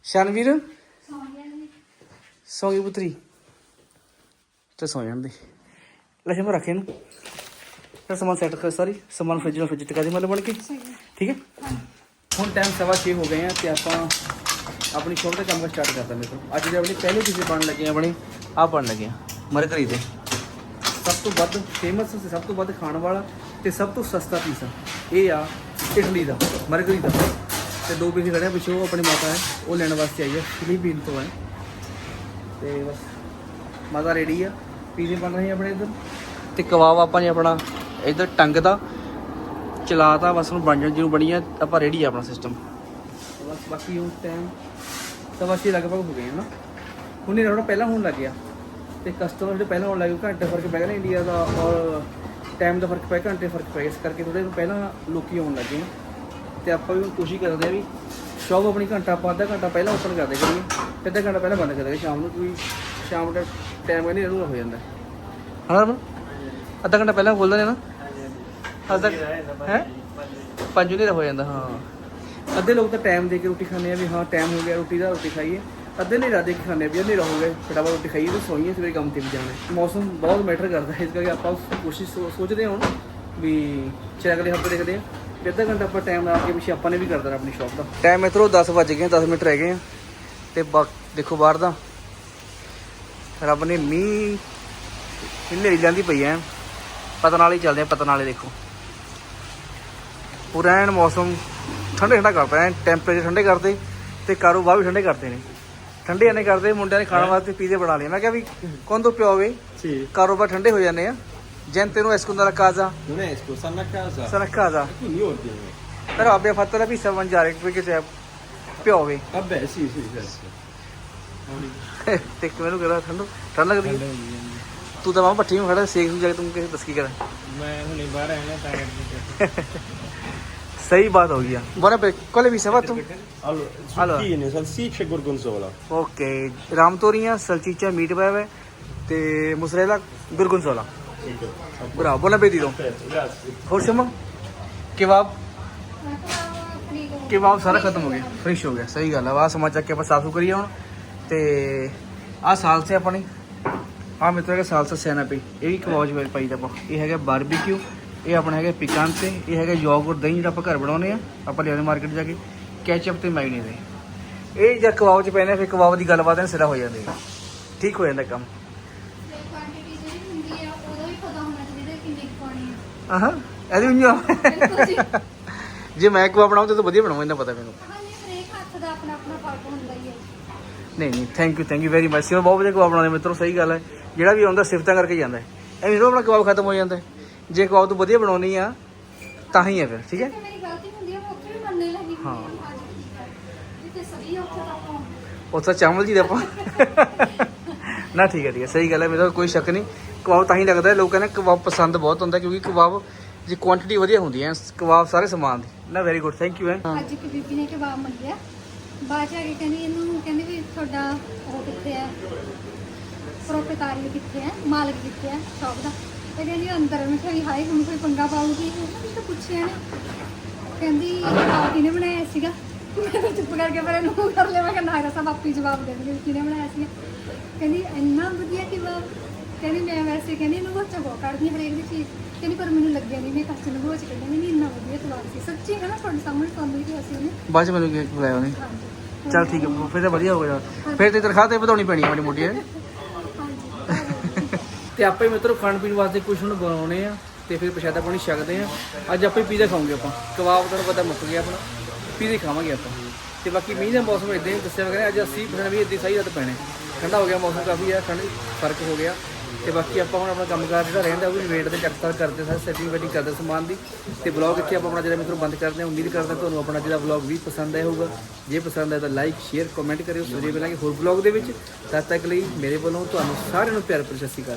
ਸ਼ਾਨਵੀਰ ਸੌਂ ਗਈ ਪੁੱਤਰੀ ਤੇ ਸੌ ਜਾਣ ਦੇ ਲੈ ਸ਼ਮਾ ਰੱਖੇ ਇਹਨੂੰ ਫਿਰ ਸਮਾਨ ਸੈੱਟ ਕਰ ਸਾਰੀ ਸਮਾਨ ਫ੍ਰਿਜ ਨਾਲ ਫ੍ਰਿਜ ਟਕਾ ਦੇ ਮਤਲਬ ਬਣ ਕੇ ਠੀਕ ਹੈ ਹੁਣ ਟਾਈਮ ਸਵਾ ਛੇ ਹੋ ਗਏ ਆ ਤੇ ਆਪਾਂ ਆਪਣੀ ਸ਼ੋਪ ਤੇ ਕੰਮ ਸਟਾਰਟ ਕਰਦਾ ਤੋਂ ਅੱਜ ਦੇ ਆਪਣੀ ਪਹਿਲੇ ਪੀਸੇ ਬਣ ਲੱਗੇ ਆ ਆਪਣੇ ਆ ਬਣ ਲੱਗੇ ਆ ਮਰਕਰੀ ਦੇ ਸਭ ਤੋਂ ਵੱਧ ਫੇਮਸ ਤੇ ਸਭ ਤੋਂ ਵੱਧ ਖਾਣ ਵਾਲਾ ਤੇ ਸਭ ਤੋਂ ਸਸਤਾ ਪੀਸਾ ਇਹ ਆ ਇਟਲੀ ਦਾ ਮਰਗਰੀ ਦਾ। ਤੇ ਦੋ ਪੀਸੇ ਖੜੇ ਆ, ਪਿੱਛੇ ਉਹ ਆਪਣੀ ਮਾਤਾ ਹੈ, ਉਹ ਲੈਣ ਵਾਸਤੇ ਆਈ ਹੈ, ਫਿਲੀਪੀਨ ਤੋਂ ਹੈ। ਤੇ ਬਸ, ਮਾਤਾ ਰੈਡੀ ਆ। ਪੀਜ਼ੇ ਬਣ ਰਹੇ ਆਪਣੇ ਇੱਧਰ। ਤੇ ਕਬਾਬ ਆਪਾਂ ਨੇ ਆਪਣਾ ਇੱਧਰ ਟੰਗ ਦਾ, ਚਲਾਤਾ, ਬਸ ਹੁਣ ਬਣ ਜਾਣ ਜਿਹਨੂੰ ਬਣੀ ਆ, ਆਪਾਂ ਰੈਡੀ ਆ ਆਪਣਾ ਸਿਸਟਮ ਬਸ ਬਾਕੀ ਹੁਣ ਟਾਈਮ ਸਵਾ ਛੇ ਲਗਭਗ ਹੋ ਗਏ ਨਾ। ਹੁਣੇ ਥੋੜਾ ਪਹਿਲਾਂ ਹੋਣ ਲੱਗ ਗਿਆ। ਤੇ ਕਸਟਮਰ ਜਿਹੜੇ ਪਹਿਲਾਂ ਹੋਣ ਲੱਗੇ ਘੰਟੇ ਫ਼ਰਕ ਪੈ ਗਿਆ ਨਾ ਇੰਡੀਆ ਦਾ ਔਰ ਟਾਈਮ ਦਾ ਫ਼ਰਕ ਪੈ ਗਿਆ, ਘੰਟੇ ਫ਼ਰਕ ਪੈ ਗਿਆ ਇਸ ਕਰਕੇ ਥੋੜੇ ਪਹਿਲਾਂ ਲੋਕੀ ਆਉਣ ਲੱਗੇ ਨਾ ਤੇ ਆਪਾਂ ਵੀ ਹੁਣ ਕੋਸ਼ਿਸ਼ ਕਰਦੇ ਆ ਵੀ ਸ਼ੌਪ ਆਪਣੀ ਘੰਟਾ ਆਪਾਂ ਅੱਧਾ ਘੰਟਾ ਪਹਿਲਾਂ ਓਪਨ ਕਰਦੇ ਕਰੀਏ ਤੇ ਅੱਧਾ ਘੰਟਾ ਪਹਿਲਾਂ ਬੰਦ ਕਰਦੇ ਸ਼ਾਮ ਨੂੰ ਕੋਈ ਸ਼ਾਮ ਦਾ ਟਾਈਮ ਨਹੀਂ ਇਹਨੂੰ ਹੋ ਜਾਂਦਾ। ਹਾਂ ਰਮਨ ਅੱਧਾ ਘੰਟਾ ਪਹਿਲਾਂ ਖੋਲਦਾ ਨੇ ਨਾ? ਅੱਧਾ ਹੈ? ਪੰਜ ਵਜੇ ਦਾ ਹੋ ਜਾਂਦਾ, ਹਾਂ। ਅੱਧੇ ਲੋਕ ਤਾਂ ਟਾਈਮ ਦੇ ਕੇ ਰੋਟੀ ਖਾਂਦੇ ਆ ਵੀ ਹਾਂ ਟਾਈਮ ਹੋ ਗਿਆ, ਰੋਟੀ ਦਾ ਰੋਟੀ ਖਾਈਏ। ਅੱਧੇ ਨੇ ਦੇ ਕੇ ਖਾਂਦੇ ਆ ਵੀ ਹਨੇਰਾ ਹੋ ਗਿਆ, ਫਟਾਫਟ ਰੋਟੀ ਖਾਈਏ ਤੇ ਸੋਈਏ ਸਵੇਰੇ ਕੰਮ ਤੇ ਵੀ ਜਾਣਾ। ਹੈ। ਮੌਸਮ ਬਹੁਤ ਮੈਟਰ ਕਰਦਾ ਹੈ, ਇਸ ਕਰਕੇ ਆਪਾਂ ਕੋਸ਼ਿਸ਼ ਸੋ- ਸੋਚਦੇ ਹਾਂ ਹੁਣ ਵੀ ਚਾਹੇ ਅਗਲੇ ਹਫ਼ਤੇ ਦੇਖਦੇ ਹਾਂ। ਵੀ ਅੱਧਾ ਘੰਟਾ ਆਪਾਂ ਟਾਈਮ ਲਾ ਕੇ ਪਿੱਛੇ ਆਪਾਂ ਨੇ ਵੀ ਕਰ ਦੇਣਾ ਆਪਣੀ ਸ਼ਾਪ ਦਾ। ਟਾਈਮ ਇਧਰੋਂ 10 ਵੱਜ ਗਏ 10 ਮਿੰਟ ਰਹਿ ਗਏ ਆ। ਤੇ ਬਾ- ਦੇਖੋ ਬਾਹਰ ਦਾ। ਰੱਬ ਨੇ ਮੀਂਹ ਹਨੇਰੀ ਜਾਂਦੀ ਪਈ ਐ। ਪਤਾ ਨਾਲ ਚੱਲਦੇ ਆ ਪਤਾ ਨਾਲੇ ਦੇਖੋ। ਪੂਰਾ ਐਨ ਮੌਸਮ ਠੰਡੇ ਠੰਡਾ ਕਰਦਾ ਐਨ ਟੈਂਪਰੇਚਰ ਠੰਡੇ ਕਰਦੇ ਤੇ ਕਾਰੋਬਾਰ ਵੀ ਠੰਡੇ ਕਰਦੇ ਨੇ। ਠੰਡੇ ਐਨੇ ਕਰਦੇ ਮੁੰਡਿਆਂ ਨੇ ਖਾਣ ਵਾਸਤੇ ਪੀਜ਼ੇ ਬਣਾ ਲਏ ਮੈਂ ਕਿਹਾ ਵੀ ਕੌਣ ਤੋਂ ਪਿਓਵੇ Sì, ਕਾਰੋਬਾਰ ਠੰਡੇ ਹੋ ਜਾਂਦੇ ਆ gente non escono dalla casa non esco, stanno a casa. sono a casa Quindi ordini. però abbiamo fatto la pizza a mangiare perché c'è piove Vabbè, sì, sì, certo. ਤੇ ਮੈਨੂੰ ਕਹਿੰਦਾ ਠੰਡ ਠੰਡ ਲੱਗਦੀ ਹੈ ਤੂੰ ਤਾਂ ਮਾਂ ਭੱਠੀ ਨੂੰ ਖੜਾ ਸੇਕ ਨੂੰ ਜਾ ਕੇ ਤੂੰ ਕਿਸੇ ਦੱਸ ਕੀ ਕਰਾਂ Ma non è barene, dai. ਸਹੀ ਬਾਤ ਹੋ ਗਿਆ buona per quale pizza hai fatto Allora, Allora. zucchine, salsicce e gorgonzola. Okay Ram ਤੋਰੀਆਂ ਸਲਚੀਚਾ ਮੀਟ ਪਾਇਆ ਹੋਇਆ ਹੈ। ਤੇ ਮੁਸਰੇਲਾ appetito Perfetto, grazie. ਹੋਰ ਸ਼ਮਾ? ਕਬਾਬ? ਕਬਾਬ ਸਾਰਾ ਖਤਮ ਹੋ ਗਿਆ ਫਰੈਸ਼ ਹੋ ਗਿਆ ਸਹੀ ਗੱਲ ਆ। ਆਹ ਸਮਾਂ ਚੱਕ ਕੇ ਆਪਾਂ ਸਾਫ਼ ਕਰੀਏ ਹੁਣ। ਤੇ ਆਹ ਸਾਲ ਸੇ ਆਪਣੀ ਆਹ ਮਿੱਤਰ ਹੈਗਾ ਸਾਲਸਾ ਸੈਨਾ ਪਈ। ਇਹ ਵੀ ਕਬਾਬ ਚ ਪਾਈ ਦਾ ਆਪਾਂ। ਇਹ ਹੈਗਾ ਬਾਰਬੀਕਿਊ ਇਹ ਆਪਣਾ ਹੈਗਾ ਪਿਕਾਂਤੇ ਇਹ ਹੈਗਾ ਯੋਗurt ਦਹੀਂ ਜਿਹੜਾ ਆਪਾਂ ਘਰ ਬਣਾਉਨੇ ਆ ਆਪਾਂ ਲਿਆਉਂਦੇ ਮਾਰਕੀਟ ਜਾ ਕੇ ਕੈਚਅਪ ਤੇ ਮਾਇਨੇ ਦੇ। ਇਹ ਜਦ ਕਬਾਬ ਚ ਪੈਨੇ ਫਿਰ ਕਬਾਬ ਦੀ ਗੱਲਬਾਤ ਐਨ ਸਿਰਾ ਹੋ ਜਾਂਦੀ ਹੈ ਠੀਕ ਹੋ ਜਾਂਦਾ ਕੰਮ। ਆਹਾਂ ਇਹਦੇ ਜੀ। ਜੇ ਮੈਂ ਕਬਾਬ ਬਣਾਉਂ ਤਾਂ ਵਧੀਆ ਬਣਾਉਂ ਇਹਨਾਂ ਪਤਾ ਮੈਨੂੰ। ਨਹੀਂ ਨਹੀਂ thank you thank you very much sir ਬਹੁਤ ਵਧੀਆ ਕਬਾਬ ਬਣਾਉਂਦੇ ਮਿੱਤਰੋ ਸਹੀ ਗੱਲ ਹੈ ਜਿਹੜਾ ਵੀ ਆਉਂਦਾ ਸਿਫਤਾਂ ਕਰਕੇ ਜਾਂਦਾ। ਐਵੇਂ ਰੋ ਆਪਣਾ ਕਬਾਬ ਖਤਮ ਹੋ ਜਾਂਦਾ। ਜੇ ਕਬਾਬ ਤੂੰ ਵਧੀਆ ਬਣਾਉਣੀ ਆ ਤਾਂ ਹੀ ਹੈ ਫਿਰ ਠੀਕ ਹੈ? ਮੇਰੀ ਗਲਤੀ ਹੁੰਦੀ ਆ ਮੈਂ ਉੱਥੇ ਵੀ ਮੰਨਣੇ ਲੱਗੀ ਹਾਂ। ਜਿੱਥੇ ਸਹੀ ਆ ਉੱਥੇ ਤਾਂ ਉੱਥੇ ਚਾਵਲ ਜੀ ਦਾ ਆਪਾਂ। ਨਾ ਠੀਕ ਹੈ ਠੀਕ ਹੈ ਸਹੀ ਗੱਲ ਹੈ ਮੇਰਾ ਕੋਈ ਸ਼ੱਕ ਨਹੀਂ। ਕਬਾਬ ਤਾਂ ਹੀ ਲੱਗਦਾ ਹੈ ਲੋਕ ਕਹਿੰਦੇ ਕਬਾਬ ਪਸੰਦ ਬਹੁਤ ਹੁੰਦਾ ਕਿਉਂਕਿ ਕਬਾਬ ਦੀ ਕੁਆਂਟੀਟੀ ਵਧੀਆ ਹੁੰਦੀ ਹੈ ਕਬਾਬ ਸਾਰੇ ਸਮਾਨ ਦੀ। ਨਾ ਵੈਰੀ ਗੁੱਡ ਥੈਂਕ ਯੂ ਹੈ ਅੱਜ ਇੱਕ ਬੀਬੀ ਨੇ ਕਬਾਬ ਮੰਗਿਆ। ਬਾਅਦ ਆ ਕੇ ਕਹਿੰਦੀ ਇਹਨੂੰ ਕਹਿੰਦੀ ਵੀ ਤੁਹਾਡਾ ਉਹ ਕਿੱਥੇ ਆ? ਪ੍ਰੋਪਰੇਟਾਰੀ ਕਿੱਥੇ ਆ? ਮਾਲਕ ਕਿੱਥੇ ਆ? ਸ਼ੌਪ ਦਾ। ਤੇ ਕਹਿੰਦੀ ਅੰਦਰ ਮੈਂ ਕਿਹਾ ਵੀ ਹਾਏ ਹੁਣ ਕੋਈ ਪੰਗਾ ਪਾਉਗੀ ਮੈਂ ਤਾਂ ਪੁੱਛਿਆ ਨੇ। ਕਹਿੰਦੀ ਆਪ ਕਿਨੇ ਬਣਾਇਆ ਸੀਗਾ। ਮੈਂ ਤਾਂ ਚੁੱਪ ਕਰਕੇ ਪਰ ਇਹਨੂੰ ਕਰ ਲਿਆ। ਮੈਂ ਕਿਹਾ ਨਾ ਸਭ ਆਪੀ ਜਵਾਬ ਦੇਣਗੇ ਕਿਨੇ ਬਣਾਇਆ ਸੀਗਾ। ਕਹਿੰਦੀ ਇੰਨਾ ਵਧੀਆ ਕਬਾਬ ਕਹਿੰਦੀ ਮੈਂ ਵੈਸੇ ਕਹਿੰਦੀ ਇਹਨੂੰ ਬਹੁਤ ਚੰਗਾ ਕੱਢਦੀ ਹਰੇਕ ਦੀ ਚੀਜ਼। ਕਹਿੰਦੀ ਪਰ ਮੈਨੂੰ ਲੱਗਿਆ ਨਹੀਂ ਮੈਂ ਕੱਚ ਨੂੰ ਬਹੁਤ ਕੱਢਿਆ ਨਹੀਂ ਇੰਨਾ ਵਧੀਆ ਕਬਾਬ ਸੀ। ਸੱਚੀ ਹੈ ਨਾ ਤੁਹਾਡੇ ਸਾਹਮਣੇ ਤੁਹਾਨੂੰ ਵੀ ਕਿਹਾ ਸੀ ਉਹਨੇ। ਬਾਅਦ ਚ ਮੈਨੂੰ ਕੀ ਬੁਲਾਇਆ ਉਹਨੇ। ਚਲ ਠੀਕ ਹੈ ਫਿਰ ਤਾਂ ਵਧੀਆ ਹੋ ਗਿਆ। ਫਿਰ ਤੇ ਤਨਖਾਹ ਤੇ ਵਧਾਉਣੀ ਪੈਣੀ ਮਾੜੀ ਮੋਟੀ ਹੈ। ਹਾਂਜੀ। ਤੇ ਆਪੇ ਹੀ ਮਿੱਤਰੋ ਖਾਣ ਪੀਣ ਵਾਸਤੇ ਕੁਝ ਹੁਣ ਬਣਾਉਣੇ ਆ ਤੇ ਫਿਰ ਪ੍ਰਸ਼ਾਦਾ ਪਾਣੀ ਛਕਦੇ ਆ। ਅੱਜ ਆਪਾਂ ਹੀ ਪੀਜ਼ਾ ਖਾਵਾਂਗੇ ਆਪਾਂ। ਕਬਾਬ ਤੁਹਾਨੂੰ ਪਤਾ ਮੁੱਕ ਗਿਆ ਆਪਣਾ। ਪੀਜ਼ੇ ਖਾਵਾਂਗੇ ਆਪਾਂ। ਤੇ ਬਾਕੀ ਮੀਂਹ ਦਾ ਮੌਸਮ ਇਦਾਂ ਹੀ ਦੱਸਿਆ ਵਗੈਰਾ ਅੱਜ 80% ਵੀ ਇਦਾਂ ਸਹੀ ਰਾਤ ਪੈਣੇ। ਠੰਡਾ ਹੋ ਗਿਆ ਮੌਸਮ ਕਾਫੀ ਆ, ਠੰਡ ਫ਼ਰਕ ਹੋ ਗਿਆ। ਤੇ ਬਾਕੀ ਆਪਾਂ ਹੁਣ ਆਪਣਾ ਕੰਮਕਾਰ ਜਿਹੜਾ ਰਹਿੰਦਾ ਉਹ ਵੀ ਵੇਟ ਤੇ ਚੱਕਰ ਕਰਦੇ ਸਾਰੇ ਸੈਟਿੰਗ ਵੈਟਿੰਗ ਕਰਦੇ ਸਮਾਨ ਦੀ। ਤੇ ਬਲੌਗ ਇੱਥੇ ਆਪਾਂ ਆਪਣਾ ਜਿਹੜਾ ਮਿੱਤਰੋ ਬੰਦ ਕਰਦੇ ਹਾਂ, ਉਮੀਦ ਕਰਦੇ ਹਾਂ ਤੁਹਾਨੂੰ ਆਪਣਾ ਜਿਹੜਾ ਬਲੌਗ ਵੀ ਪਸੰਦ ਆਇਆ ਹੋਊਗਾ। ਜੇ ਪਸੰਦ ਆਇਆ ਤਾਂ ਲਾਈਕ ਸ਼ੇਅਰ ਕਮੈਂਟ ਕਰਿਓ। ਸਵੇਰੇ ਮਿਲਾਂਗੇ ਹੋਰ ਬਲੌਗ ਦੇ ਵਿੱਚ। ਤਦ ਤੱਕ ਲਈ ਮੇਰੇ ਵੱਲੋਂ ਤੁਹਾਨੂੰ ਸਾਰਿਆਂ ਨੂੰ ਪਿਆਰ ਭਰੀ ਸਤਿ ਸ਼੍ਰੀ ਅਕਾਲ